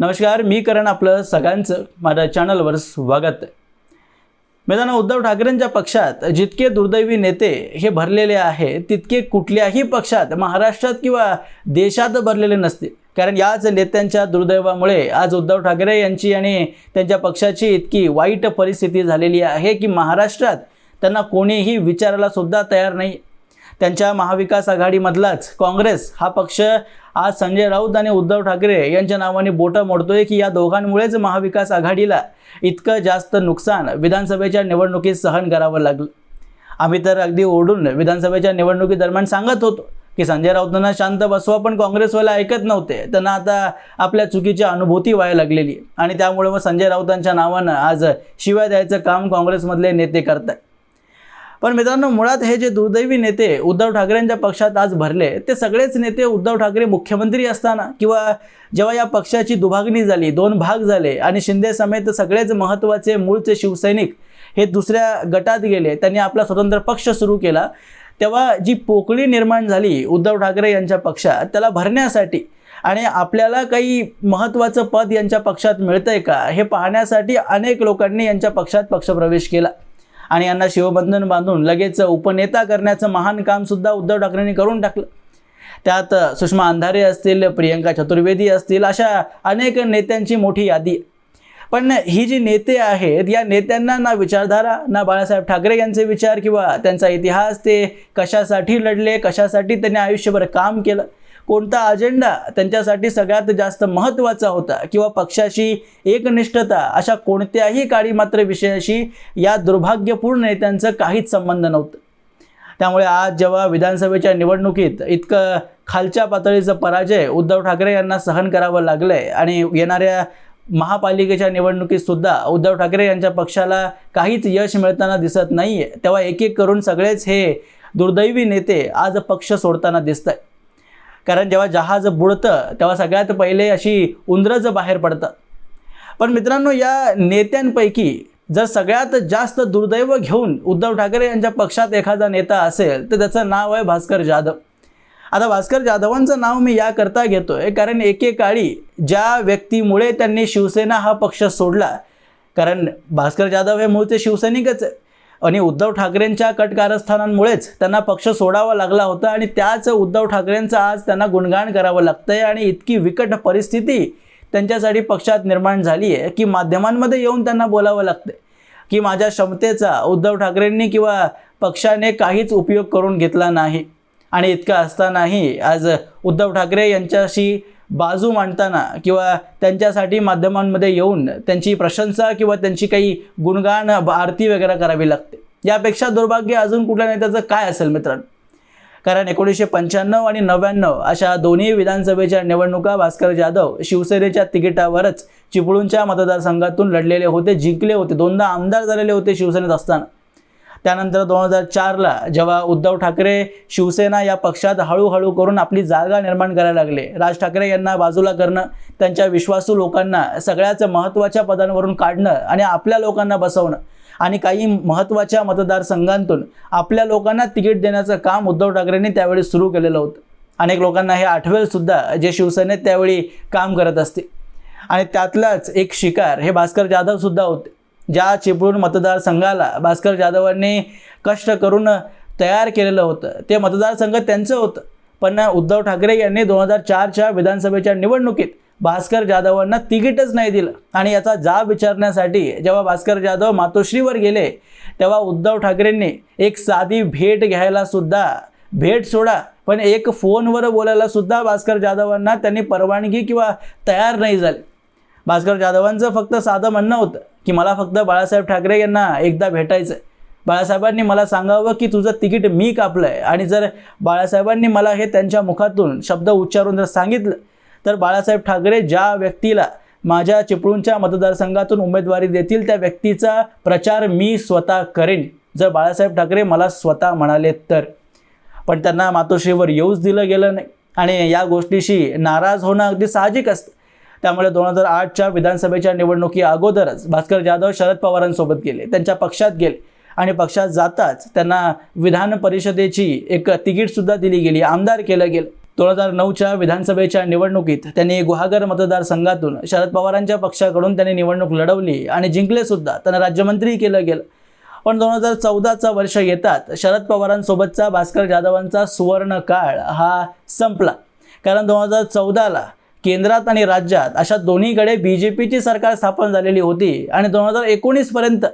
नमस्कार मी करण आपलं सगळ्यांचं. माझ्या चॅनलवर स्वागत आहे. मित्रांनो उद्धव ठाकरेंच्या पक्षात जितके दुर्दैवी नेते हे भरलेले आहेत तितके कुठल्याही पक्षात महाराष्ट्रात किंवा देशात भरलेले नसते. कारण याच नेत्यांच्या दुर्दैवामुळे आज उद्धव ठाकरे यांची आणि त्यांच्या पक्षाची इतकी वाईट परिस्थिती झालेली आहे की महाराष्ट्रात त्यांना कोणीही विचारायला सुद्धा तयार नाही. त्यांच्या महाविकास आघाडीमधलाच काँग्रेस हा पक्ष आज संजय राऊत आणि उद्धव ठाकरे यांच्या नावाने बोटं मोडतोय की या दोघांमुळेच महाविकास आघाडीला इतकं जास्त नुकसान विधानसभेच्या निवडणुकीत सहन करावं लागलं. आम्ही तर अगदी ओढून विधानसभेच्या निवडणुकीदरम्यान सांगत होतो की संजय राऊतांना शांत बसवा पण काँग्रेसवाला ऐकत नव्हते. त्यांना आता आपल्या चुकीची अनुभूती व्हायला लागलेली आणि त्यामुळे मग संजय राऊतांच्या नावानं आज शिवाय द्यायचं काम काँग्रेसमधले नेते करतात पण मित्रांनो मुळात हे जे दुर्दैवी नेते उद्धव ठाकरेंच्या पक्षात आज भरले ते सगळेच नेते उद्धव ठाकरे मुख्यमंत्री असताना किंवा जेव्हा या पक्षाची दुभागणी झाली दोन भाग झाले आणि शिंदे समेत सगळेच महत्त्वाचे मूळचे शिवसैनिक हे दुसऱ्या गटात गेले त्यांनी आपला स्वतंत्र पक्ष सुरू केला तेव्हा जी पोकळी निर्माण झाली उद्धव ठाकरे यांच्या पक्षात त्याला भरण्यासाठी आणि आपल्याला काही महत्त्वाचं पद यांच्या पक्षात मिळतंय का हे पाहण्यासाठी अनेक लोकांनी यांच्या पक्षात पक्षप्रवेश केला. आणि यांना शिवबंधन बांधून लगेच उपनेता करण्याचं महान कामसुद्धा उद्धव ठाकरेंनी करून टाकलं त्यात सुषमा अंधारे असतील प्रियंका चतुर्वेदी असतील अशा अनेक नेत्यांची मोठी यादी आहे. पण ही जी नेते आहेत या नेत्यांना ना विचारधारा ना बाळासाहेब ठाकरे यांचे विचार किंवा त्यांचा इतिहास ते कशासाठी लढले कशासाठी त्यांनी आयुष्यभर काम केलं कोणता अजेंडा त्यांच्यासाठी सगळ्यात जास्त महत्त्वाचा होता किंवा पक्षाशी एकनिष्ठता अशा कोणत्याही काळी मात्र विषयाशी या दुर्भाग्यपूर्ण नेत्यांचं काहीच संबंध नव्हतं. त्यामुळे आज जेव्हा विधानसभेच्या निवडणुकीत इतकं खालच्या पातळीचं पराजय उद्धव ठाकरे यांना सहन करावं लागलं आहे आणि येणाऱ्या महापालिकेच्या निवडणुकीतसुद्धा उद्धव ठाकरे यांच्या पक्षाला काहीच यश मिळताना दिसत नाही आहे तेव्हा एक एक करून सगळेच हे दुर्दैवी नेते आज पक्ष सोडताना दिसत आहे कारण जेव्हा जहाज बुडतं तेव्हा सगळ्यात पहिले अशी उंदरज बाहेर पडतात पण मित्रांनो या नेत्यांपैकी जर सगळ्यात जास्त दुर्दैव घेऊन उद्धव ठाकरे यांच्या पक्षात एखादा नेता असेल तर त्याचं नाव आहे भास्कर जाधव. आता भास्कर जाधवांचं नाव मी याकरता घेतो आहे कारण एकेकाळी ज्या व्यक्तीमुळे त्यांनी शिवसेना हा पक्ष सोडला कारण भास्कर जाधव हे मूळचे शिवसैनिकच आहे आणि उद्धव ठाकरेंच्या कटकारस्थानांमुळेच त्यांना पक्ष सोडावा लागला होता आणि त्याच उद्धव ठाकरेंचं आज त्यांना गुणगान करावं लागतंय आणि इतकी विकट परिस्थिती त्यांच्यासाठी पक्षात निर्माण झाली आहे की माध्यमांमध्ये येऊन त्यांना बोलावं लागतं की माझ्या क्षमतेचा उद्धव ठाकरेंनी किंवा पक्षाने काहीच उपयोग करून घेतला नाही आणि इतकं असतानाही आज उद्धव ठाकरे यांच्याशी बाजू मांडताना किंवा त्यांच्यासाठी माध्यमांमध्ये येऊन त्यांची प्रशंसा किंवा त्यांची काही गुणगान आरती वगैरे करावी लागते. यापेक्षा दुर्भाग्य अजून कुठल्या नेत्याचं काय असेल मित्रांनो? कारण एकोणीसशे पंच्याण्णव आणि नव्याण्णव अशा दोन्ही विधानसभेच्या निवडणुका भास्कर जाधव शिवसेनेच्या तिकिटावरच चिपळूणच्या मतदारसंघातून लढलेले होते जिंकले होते. दोनदा आमदार झालेले होते शिवसेनेत असताना. त्यानंतर दोन हजार चारला जेव्हा उद्धव ठाकरे शिवसेना या पक्षात हळूहळू करून आपली जागा निर्माण करायला लागले. राज ठाकरे यांना बाजूला करणं त्यांच्या विश्वासू लोकांना सगळ्याच महत्त्वाच्या पदांवरून काढणं आणि आपल्या लोकांना बसवणं आणि काही महत्त्वाच्या मतदारसंघांतून आपल्या लोकांना तिकीट देण्याचं काम उद्धव ठाकरेंनी त्यावेळी सुरू केलेलं होतं. अनेक लोकांना हे आठवेलसुद्धा जे शिवसेनेत त्यावेळी काम करत असते. आणि त्यातलाच एक शिकार हे भास्कर जाधवसुद्धा होते. ज्या चिपळूण मतदारसंघाला भास्कर जाधवांनी कष्ट करून तयार केलेलं होतं ते मतदारसंघ त्यांचं होतं. पण उद्धव ठाकरे यांनी दोन हजार चारच्या विधानसभेच्या निवडणुकीत भास्कर जाधवांना तिकीटच नाही दिलं. आणि याचा जाब विचारण्यासाठी जेव्हा भास्कर जाधव मातोश्रीवर गेले तेव्हा उद्धव ठाकरेंनी एक साधी भेट घ्यायला सुद्धा भेट सोडा पण एक फोनवर बोलायला सुद्धा भास्कर जाधवांना त्यांनी परवानगी किंवा तयार नाही झाले. भास्कर जाधवांचं फक्त साधं म्हणणं होतं की मला फक्त बाळासाहेब ठाकरे यांना एकदा भेटायचं आहे बाळासाहेबांनी मला सांगावं की तुझं तिकीट मी कापलं आहे आणि जर बाळासाहेबांनी मला हे त्यांच्या मुखातून शब्द उच्चारून जर सांगितलं तर बाळासाहेब ठाकरे ज्या व्यक्तीला माझ्या चिपळूणच्या मतदारसंघातून उमेदवारी देतील त्या व्यक्तीचा प्रचार मी स्वतः करेन. जर बाळासाहेब ठाकरे मला स्वतः म्हणाले तर. पण त्यांना मातोश्रीवर येऊच दिलं गेलं नाही. आणि या गोष्टीशी नाराज होणं अगदी साहजिक असतं. त्यामुळे दोन हजार आठच्या विधानसभेच्या निवडणुकी अगोदरच भास्कर जाधव शरद पवारांसोबत गेले. त्यांच्या पक्षात गेले. आणि पक्षात जाताच त्यांना विधान परिषदेची एक तिकीटसुद्धा दिली गेली. आमदार केलं गेलं. दोन हजार नऊच्या विधानसभेच्या निवडणुकीत त्यांनी गुहागर मतदारसंघातून शरद पवारांच्या पक्षाकडून त्यांनी निवडणूक लढवली आणि जिंकलेसुद्धा त्यांना राज्यमंत्री केलं गेलं. पण दोन हजार चौदाचा वर्ष येतात. शरद पवारांसोबतचा भास्कर जाधवांचा सुवर्ण काळ हा संपला. कारण दोन हजार चौदाला केंद्रात आणि राज्यात अशा दोन्हीकडे बी जे पीची सरकार स्थापन झालेली होती आणि दोन हजार एकोणीसपर्यंत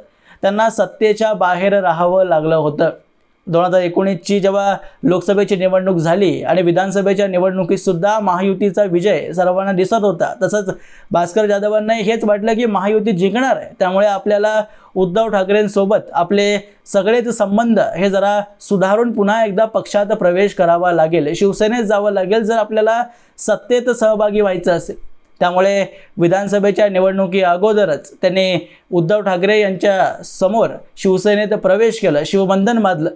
त्यांना सत्तेच्या बाहेर राहावं लागलं होतं. दोन हजार एकोणीसची जेव्हा लोकसभेची निवडणूक झाली आणि विधानसभेच्या निवडणुकीतसुद्धा महायुतीचा विजय सर्वांना दिसत होता तसंच भास्कर जाधवांनाही हेच वाटलं की महायुती जिंकणार आहे. त्यामुळे आपल्याला उद्धव ठाकरेंसोबत आपले सगळेच संबंध हे जरा सुधारून पुन्हा एकदा पक्षात प्रवेश करावा लागेल. शिवसेनेत जावं लागेल जर आपल्याला सत्तेत सहभागी व्हायचं असेल. त्यामुळे विधानसभेच्या निवडणुकी अगोदरच त्यांनी उद्धव ठाकरे यांच्या समोर शिवसेनेत प्रवेश केला शिवबंधन बांधलं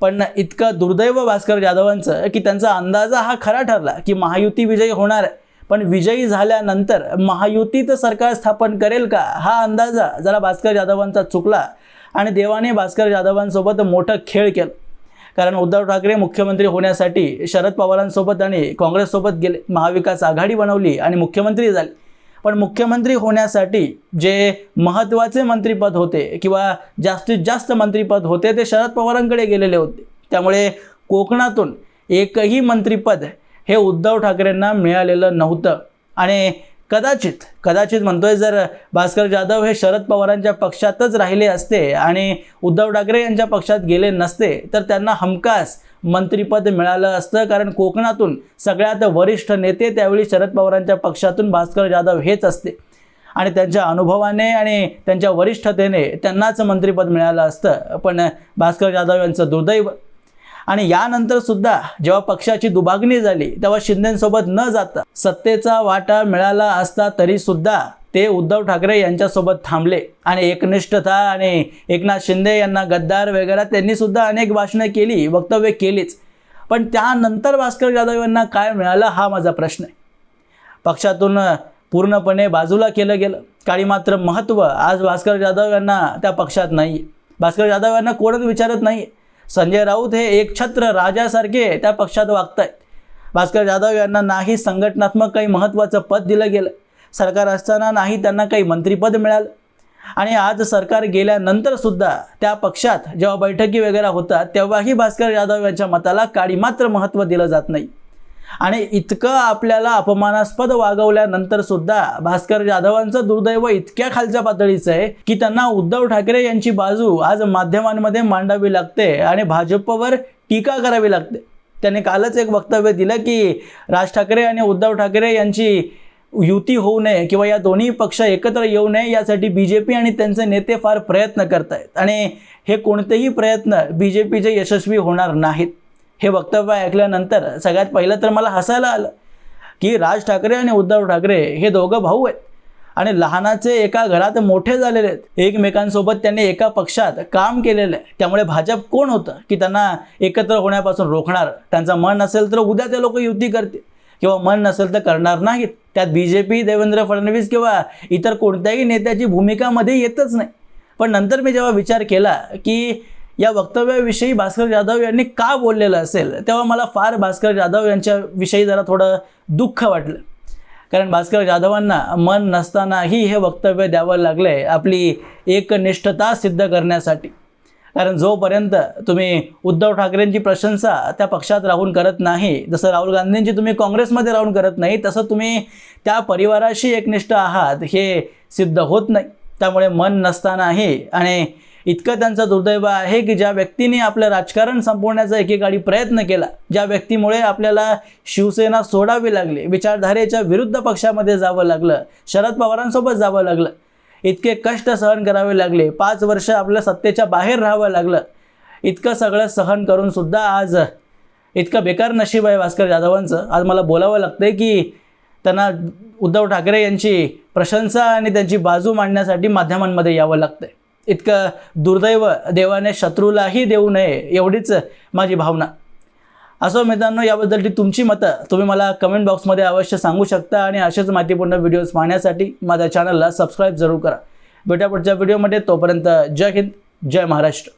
पण इतकं दुर्दैव भास्कर जाधवांचं की त्यांचा अंदाजा हा खरा ठरला की महायुती विजयी होणार आहे. पण विजयी झाल्यानंतर महायुतीचं सरकार स्थापन करेल का? हा अंदाजा जरा भास्कर जाधवांचा चुकला आणि देवाने भास्कर जाधवांसोबत मोठं खेळ केलं. कारण उद्धव ठाकरे मुख्यमंत्री होण्यासाठी शरद पवारांसोबत आणि काँग्रेससोबत गेले. महाविकास आघाडी बनवली आणि मुख्यमंत्री झाले. पण मुख्यमंत्री होण्यासाठी जे महत्त्वाचे मंत्रीपद होते किंवा जास्तीत जास्त मंत्रीपद होते ते शरद पवारांकडे गेलेले होते. त्यामुळे कोकणातून एकही मंत्रीपद हे उद्धव ठाकरेंना मिळालेलं नव्हतं. आणि कदाचित कदाचित म्हणतोय जर भास्कर जाधव हे शरद पवारांच्या पक्षातच राहिले असते आणि उद्धव ठाकरे यांच्या पक्षात गेले नसते तर त्यांना हमखास मंत्रिपद मिळालं असतं. कारण कोकणातून सगळ्यात वरिष्ठ नेते त्यावेळी शरद पवारांच्या पक्षातून भास्कर जाधव हेच असते. आणि त्यांच्या अनुभवाने आणि त्यांच्या वरिष्ठतेने त्यांनाच मंत्रिपद मिळालं असतं. पण भास्कर जाधव यांचं दुर्दैव आणि यानंतर सुद्धा जेव्हा पक्षाची दुभागणी झाली तेव्हा शिंदेसोबत न जाता सत्तेचा वाटा मिळाला असता तरी सुद्धा ते उद्धव ठाकरे यांच्यासोबत थांबले. आणि एकनिष्ठता आणि एकनाथ शिंदे यांना गद्दार वगैरे त्यांनी सुद्धा अनेक भाषणं केली वक्तव्य केलीच. पण त्यानंतर भास्कर जाधव यांना काय मिळालं हा माझा प्रश्न आहे. पक्षातून पूर्णपणे बाजूला केलं गेलं. काळी मात्र महत्त्व आज भास्कर जाधव यांना त्या पक्षात नाही भास्कर जाधव यांना कोणच विचारत नाही संजय राऊत हे एकछत्र राजासारखे त्या पक्षात वागत आहेत भास्कर जाधव यांना नाही संघटनात्मक काही महत्त्वाचं पद दिलं गेलं. सरकार असताना नाही त्यांना काही मंत्रिपद मिळालं. आणि आज सरकार गेल्यानंतर सुद्धा त्या पक्षात जेव्हा बैठकी वगैरे होतात तेव्हाही भास्कर जाधव यांच्या मताला काळी मात्र महत्त्व दिलं जात नाही. आणि इतकं आपल्याला अपमानास्पद वागवल्यानंतर सुद्धा भास्कर जाधवांचं दुर्दैव इतक्या खालच्या पातळीचं आहे की त्यांना उद्धव ठाकरे यांची बाजू आज माध्यमांमध्ये मांडावी लागते आणि भाजपवर टीका करावी लागते. त्याने कालच एक वक्तव्य दिलं की राज ठाकरे आणि उद्धव ठाकरे यांची युती होऊ नये किंवा या दोन्ही पक्ष एकत्र येऊ नये यासाठी बी जे पी आणि त्यांचे नेते फार प्रयत्न करत आहेत आणि हे कोणतेही प्रयत्न बी जे पीचे यशस्वी होणार नाहीत. हे वक्तव्य ऐकल्यानंतर सगळ्यात पहिलं तर मला हसायला आलं की राज ठाकरे आणि उद्धव ठाकरे हे दोघं भाऊ आहेत. आणि लहानाचे एका घरात मोठे झालेले आहेत. एकमेकांसोबत त्यांनी एका पक्षात काम केलेलं आहे. त्यामुळे भाजप कोण होतं की त्यांना एकत्र होण्यापासून रोखणार? त्यांचं मन असेल तर उद्या ते लोक युती करतील. किंवा मन नसेल तर करणार नाहीत. त्यात B J P Devendra Fadnavis किंवा इतर कोणत्याही नेत्याची भूमिकामध्ये येतच नाही. पण नंतर मी जेव्हा विचार केला की या वक्तव्याविषयी भास्कर जाधव यांनी का बोललेलं असेल? तेव्हा मला फार भास्कर जाधव यांच्याविषयी जरा थोडं दुःख वाटलं. कारण भास्कर जाधवांना मन नसतानाही हे वक्तव्य द्यावं लागलंय आपली एकनिष्ठता सिद्ध करण्यासाठी. कारण जोपर्यंत तुम्ही उद्धव ठाकरेंची प्रशंसा त्या पक्षात राहून करत नाही जसं राहुल गांधींची तुम्ही काँग्रेसमध्ये राहून करत नाही तसं तुम्ही त्या परिवाराशी एकनिष्ठ आहात हे सिद्ध होत नाही. त्यामुळे मन नसतानाही आणि इतकं त्यांचं दुर्दैव आहे की ज्या व्यक्तीने आपलं राजकारण संपवण्याचा एकेकाळी प्रयत्न केला ज्या व्यक्तीमुळे आपल्याला शिवसेना सोडावी लागली विचारधारेच्या विरुद्ध पक्षामध्ये जावं लागलं शरद पवारांसोबत जावं लागलं इतके कष्ट सहन करावे लागले पाच वर्ष आपल्या सत्तेच्या बाहेर राहावं लागलं इतकं सगळं सहन करून सुद्धा आज इतकं बेकार नशीब आहे भास्कर जाधवांचं. आज मला बोलावं लागतंय की त्यांना उद्धव ठाकरे यांची प्रशंसा आणि त्यांची बाजू मांडण्यासाठी माध्यमांमध्ये यावं लागतंय. इतकं दुर्दैव देवाने शत्रूलाही देऊ नये एवढीच माझी भावना. असो मित्रांनो याबद्दलची तुमची मतं तुम्ही मला कमेंट बॉक्समध्ये अवश्य सांगू शकता आणि असेच माहितीपूर्ण व्हिडिओज पाहण्यासाठी माझ्या चॅनलला सबस्क्राईब जरूर करा. भेटा पुढच्या व्हिडिओमध्ये तोपर्यंत जय हिंद जय महाराष्ट्र.